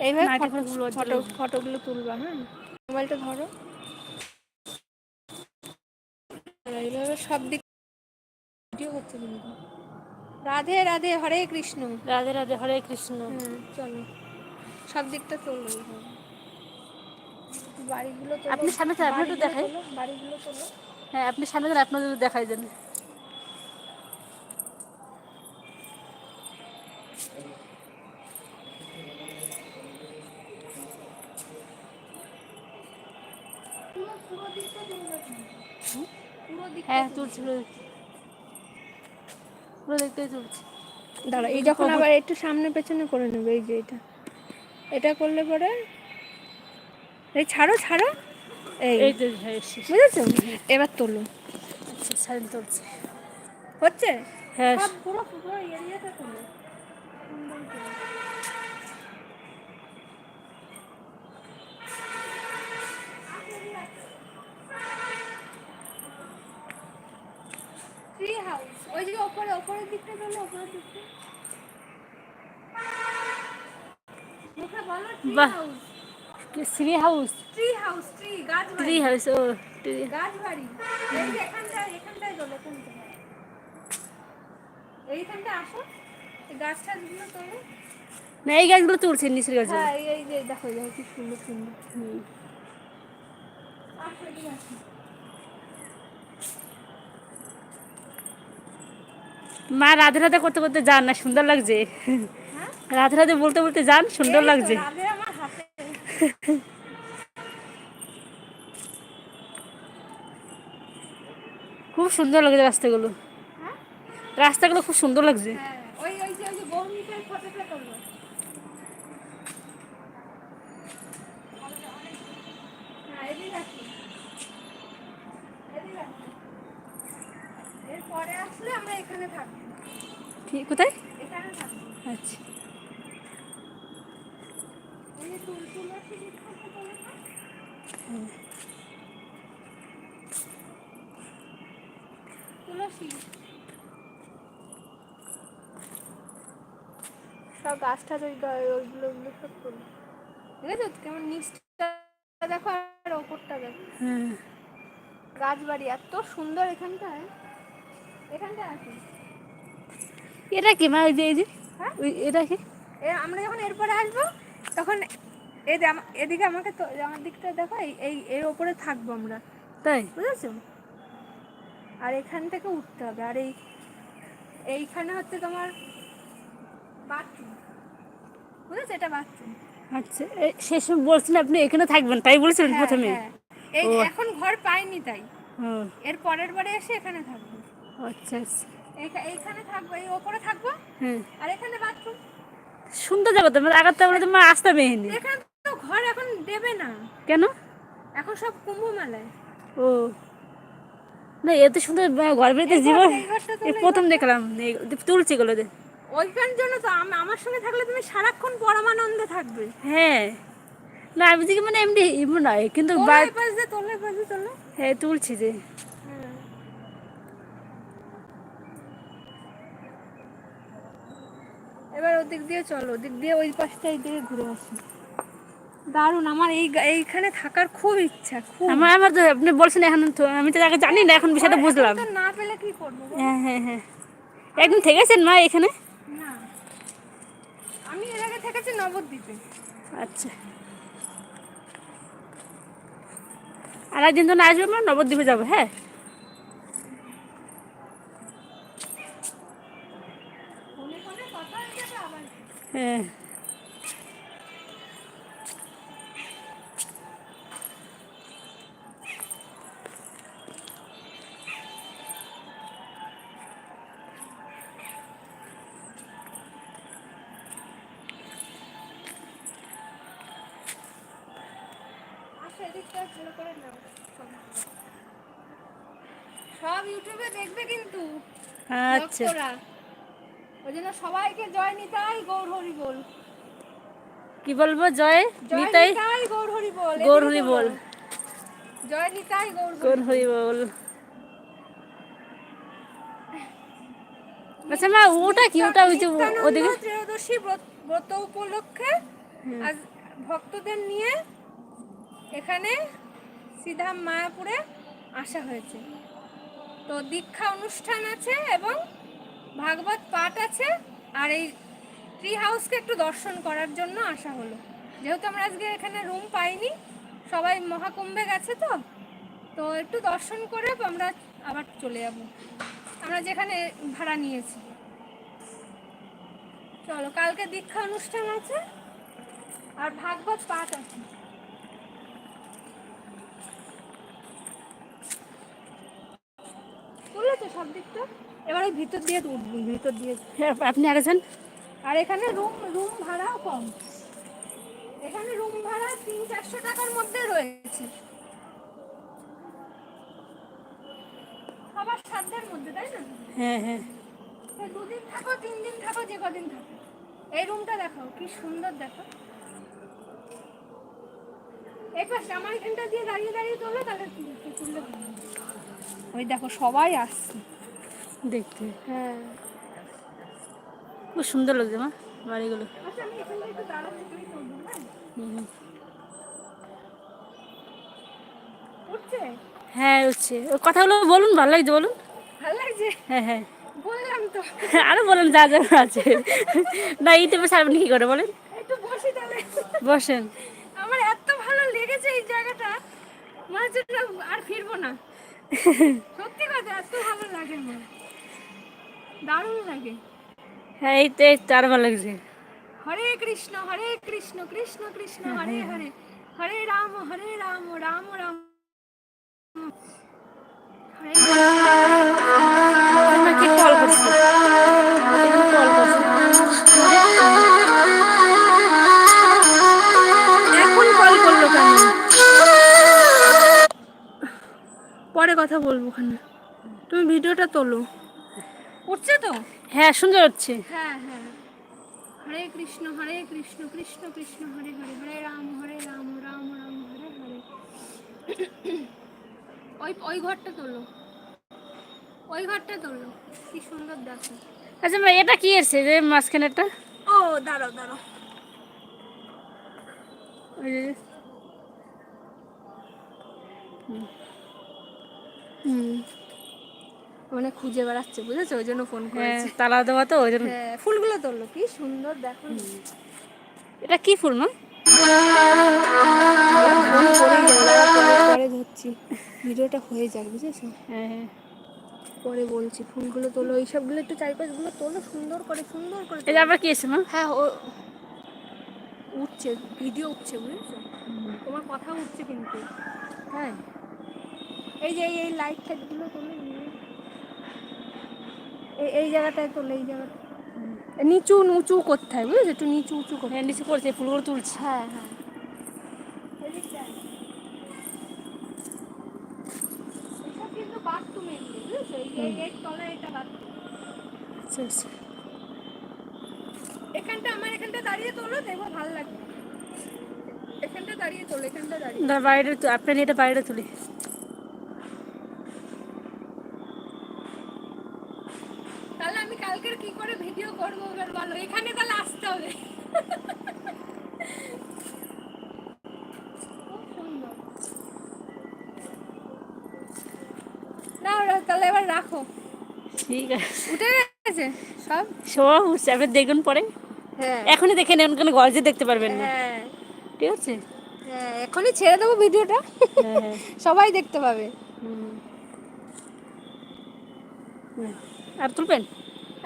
এইভাবে ফটো। ফটোগুলো তুলবা হ্যাঁ? মোবাইলটা ধরো। এইভাবে সব দিক ভিডিও করতে কিন্তু। রাধে রাধে হরে কৃষ্ণ। রাধে রাধে হরে কৃষ্ণ। হ্যাঁ চলো। সব দিকটা এইভাবে। বাড়িগুলো আপনি সামনে আপনি একটু দেখাই। বাড়িগুলো তোলো। হ্যাঁ আপনি সামনে আপনাদের দেখাই দেন। হ্যাঁ। পুরো দাঁড়া এই যখন আবার একটু সামনে পেছনে করে নেবে এই যে এটা। এটা করলে পরে এই ছাড়ো ছাড়ো। এই। হ্যাঁ বুঝেছ? এবার তোলো। আচ্ছা তুলছি হচ্ছে? হ্যাঁ। পুরো পুরো এরিয়াটা তোলো সুন্দর করে। ট্রি হাউস ওই যে ওপরে ওপরের দিকটা তোলো ওপরের দিকটা। মুখে বলো বাহ। House tree house tree house tree গাছ ট্রি হাউস ও ট্রি গাছ বাড়ি। এই যে এখানটায় এখানটায় তোলো এখানটায়। এইখানটা আসো। এই গাছ টাছগুলো তোলো। না এই গাছগুলো তুলছি নিচের হ্যাঁ এই- এই যে দেখো দেখো কি সুন্দর সুন্দর। হুম। আসো এদিকে আসো। মা রাধে রাধে করতে করতে যান না সুন্দর লাগছে। হ্যাঁ রাধে রাধে বলতে বলতে যান সুন্দর লাগছে। খুব সুন্দর লাগছে রাস্তাগুলো। হ্যাঁ? রাস্তাগুলো খুব সুন্দর লাগছে হ্যাঁ ওই ওই যে ওই যে বৌমিটার ফটোটা তোলো হ্যাঁ এদিকে আসো এদিকে আসো এরপরে আসলে আমরা এখানে থাকব ঠিক কোথায়? আচ্ছা। সব গাছ টাছ ওই গা- ওইগুলো ওগুলো সব তোলো ঠিক আছে কেমন নিচটা দেখো আর ওপরটা দেখো। হ্যাঁ। গাছবাড়ি এত সুন্দর এখানটায়। এখানটায় আছে এটা কি? মা ওই যে এই যে হ্যাঁ? এটা কি? এ আমরা যখন এরপরে আসব তখন এই এদিকে আমাকে তো আমার দিকটা দেখো এই এর ওপরে থাকব আমরা। তাই? বুঝেছ? আর এখান থেকে উঠতে হবে। আর এই এইখানে হচ্ছে তোমার বাথরুম বুঝেছ? এটা বাথরুম আচ্ছা এই শেষ বলছিলেন আপনি এখানে থাকবেন তাই বলেছিলেন প্রথমে? এই এখন ঘর পাইনি তাই। এর পরের বারে এসে এখানে থাকব। আচ্ছা আচ্ছা। এইখানে থাকব এই ওপরে থাকব? আর এখানে বাথরুম সুন্দর যাব তো মানে আগাতে বলে তো আসতে মেহেনি এখানে তো ঘর এখন দেবে না। কেন? এখন সব কুম্ভ মেলায় ও। না এত সুন্দর আহ, ঘর বাড়িতে জীবন প্রথম দেখলাম তুলছি গুলো ওইখান জন্য তো আমার সঙ্গে থাকলে তুমি সারাক্ষণ পরমানন্দে থাকবে। হ্যাঁ। না আমি মানে এমনি এমন নয় কিন্তু তোলো তোলো হ্যাঁ তুলছি যে হ্যাঁ। এবার ওদিক দিয়ে চলো ওদিক দিয়ে ওই পাশটা এই দিকে ঘুরে আসি। দারুণ আমার এই এইখানে থাকার খুব ইচ্ছা খুব। আমার আমার তো আপনি বলছেন এখন তো আমি তো আগে জানি না এখন বিষয়টা বুঝলাম। না পেলে কি করব হ্যাঁ হ্যাঁ হ্যাঁ। একদিন থেকেছেন মা এখানে? না। আমি এর আগে থেকেছি নবদ্বীপে। আচ্ছা। আর একদিন তো না আসবে মা নবদ্বীপে যাব হ্যাঁ? আসো ভালো করে নাও। সব ইউটিউবে দেখবে কিন্তু। আচ্ছা। ওই জন্য সবাইকে জয় নিতাই গৌর হরি বল। কি বলব? জয় নিতাই গৌর হরি বল। গৌর হরি বল। জয় নিতাই গৌর হরি হরি বল। আচ্ছা মা ওটা কি? ওটা ওই যে ওদিকে ত্রয়োদশী ব্রত- উপলক্ষে। আজ ভক্তদের নিয়ে এখানে সিধা মায়াপুরে আসা হয়েছে। তো দীক্ষা অনুষ্ঠান আছে এবং ভাগবত পাঠ আছে, আর এই ট্রি হাউসকে একটু দর্শন করার জন্য আসা হলো। যেহেতু আমরা আজকে এখানে রুম পাইনি, সবাই মহাকুম্ভে গেছে তো তো একটু দর্শন করে আমরা আবার চলে যাব। আমরা যেখানে ভাড়া নিয়েছি। চলো, কালকে দীক্ষা অনুষ্ঠান আছে, আর ভাগবত পাঠ আছে। তো সব দিকটা। এবার ওই ভিতর দিয়ে ভিতর দিয়ে। হ্যাঁ, আপনি যান। আর এখানে রুম রুম ভাড়াও কম। এখানে রুম ভাড়া তিন চারশো টাকার মধ্যে রয়েছে। সবার সাধ্যের মধ্যে তাই না? হ্যাঁ হ্যাঁ। দুদিন থাকো তিন দিন থাকো যে কদিন থাকো। এই রুমটা দেখাও কি সুন্দর দেখো। এই পাশে আমার এখানটা দিয়ে দাঁড়িয়ে দাঁড়িয়ে তোলো তাহলে তুল- তুললে। ওই দেখো সবাই আসছে। দেখতে হ্যাঁ। খুব সুন্দর লাগছে মা বাড়িগুলো। আচ্ছা হ্যাঁ। উঠছে। কথাগুলো বলুন ভালো লাগছে বলুন? ভালো লাগছে? হ্যাঁ হ্যাঁ। বললাম তো। আরও বলেন যা যা আছে। না ইউটিউবে ছাড়বেন কি করে বলেন? একটু বসি তাহলে। বসেন। আমার এত ভালো লেগেছে এই জায়গাটা। না আর ফিরবো না। সত্যি কথা এত ভালো লাগে আমার দারুণ লাগে। হ্যাঁ এই তো চার ভালো লাগছে। হরে কৃষ্ণ হরে কৃষ্ণ কৃষ্ণ কৃষ্ণ হরে হরে। হরে রাম হরে রাম রাম রাম। হরে কল করছে। কথা বলব ওখানে। তুমি ভিডিওটা তোলো। উঠছে তো? হ্যাঁ সুন্দর হচ্ছে। হ্যাঁ হ্যাঁ। হরে কৃষ্ণ হরে কৃষ্ণ কৃষ্ণ কৃষ্ণ হরে হরে হরে রাম হরে রাম রাম রাম হরে হরে। ওই ওই ঘরটা তোলো। ওই ঘরটা তোলো। কি সুন্দর দেখো। আচ্ছা মা এটা কি এসছে যে মাঝখানেরটা ও দাঁড়াও দাঁড়াও। ওই যে হুম মানে খুঁজে বেড়াচ্ছে বুঝেছ? ওই জন্য ফোন হ্যাঁ করেছি। তালা দেওয়া তো ওই জন্য। হ্যাঁ ফুলগুলো তোলো কি সুন্দর দেখো। এটা কি ফুল মা? পরে ধরছি। ভিডিওটা হয়ে যাক বুঝেছ? হ্যাঁ হ্যাঁ। পরে বলছি ফুলগুলো তোলো। এই সবগুলো একটু চারিপাশগুলো তোলো সুন্দর করে সুন্দর করে এটা আবার কি এসছে মা? হ্যাঁ ও উঠছে ভিডিও উঠছে বুঝেছ? তোমার কথা উঠছে কিন্তু। হ্যাঁ। এই যে এই- লাইট ফাইটগুলো তোলো এই এই জায়গাটায় তোলো এই জায়গাটা নিচু উঁচু করতে হয় বুঝেছ? একটু নিচু উঁচু করতে হ্যাঁ নিচে পড়ছে ফুলগুলো তুলছে। হ্যাঁ হ্যাঁ। আচ্ছা আচ্ছা। এখানটা আমার এখানটা দাঁড়িয়ে তোলো দেখো ভালো লাগবে। এখানটা দাঁড়িয়ে তোলো এখানটা দাঁড়িয়ে না বাইরে আপনার এটা বাইরে তুলি তাহলে আমি কালকের কি করে ভিডিও করব? এবার বলো এখানে তাহলে আসতে হবে। খুব সুন্দর। না ওরা তাহলে এবার রাখো। ঠিক আছে। উঠে গেছে? সব? সব উঠছে। আপনি দেখবেন পরে। হ্যাঁ। এখনই দেখে নেন কেন গলজে দেখতে পারবেন না। হ্যাঁ। ঠিক আছে? হ্যাঁ এখনই ছেড়ে দেবো ভিডিওটা। হ্যাঁ হ্যাঁ। সবাই দেখতে পাবে। হুম। আর তুলবেন?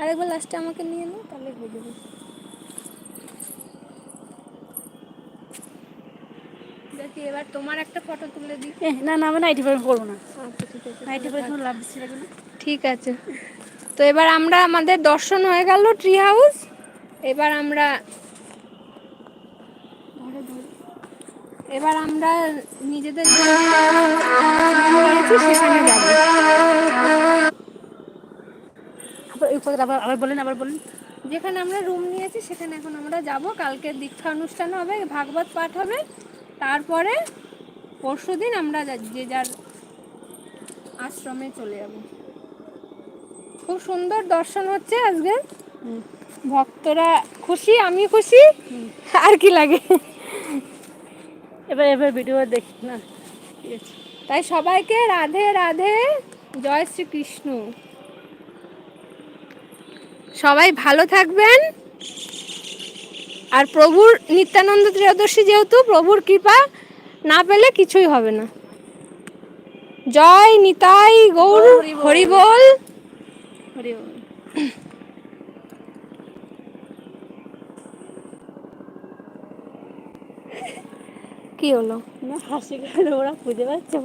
আরেকবার লাস্টে আমাকে নিয়ে নাও তাহলে হয়ে যাবে। দেখি এবার তোমার একটা ফটো তুলে দিই। না না আমি নাইটি পরে করব না। আচ্ছা ঠিক নাইটি পরে কোনো লাভ দিচ্ছি না। ঠিক আছে। তো এবার আমরা আমাদের দর্শন হয়ে গেল ট্রি হাউস এবার আমরা। এবার আমরা নিজেদের সেখানে যাব। আবার বলেন আবার বলেন। যেখানে আমরা রুম নিয়েছি সেখানে এখন আমরা যাব। কালকে দীক্ষা অনুষ্ঠান হবে ভাগবত পাঠ হবে। তারপরে পরশু দিন আমরা যা- যার আশ্রমে চলে যাব। খুব সুন্দর দর্শন হচ্ছে আজকে। ভক্তরা খুশি আমি খুশি। আর কি লাগে? এবার এবার ভিডিও দেখি না। তাই সবাইকে রাধে রাধে। জয় শ্রীকৃষ্ণ। সবাই ভালো থাকবেন আর প্রভুর নিত্যানন্দ ত্রয়োদশী যেহেতু, প্রভুর কৃপা না পেলে কিছুই হবে না জয় নিতাই গৌর হরি বল। হরি বল হরি বল। কি হলো না, হাসি করে ওরা খুঁজে পাচ্ছে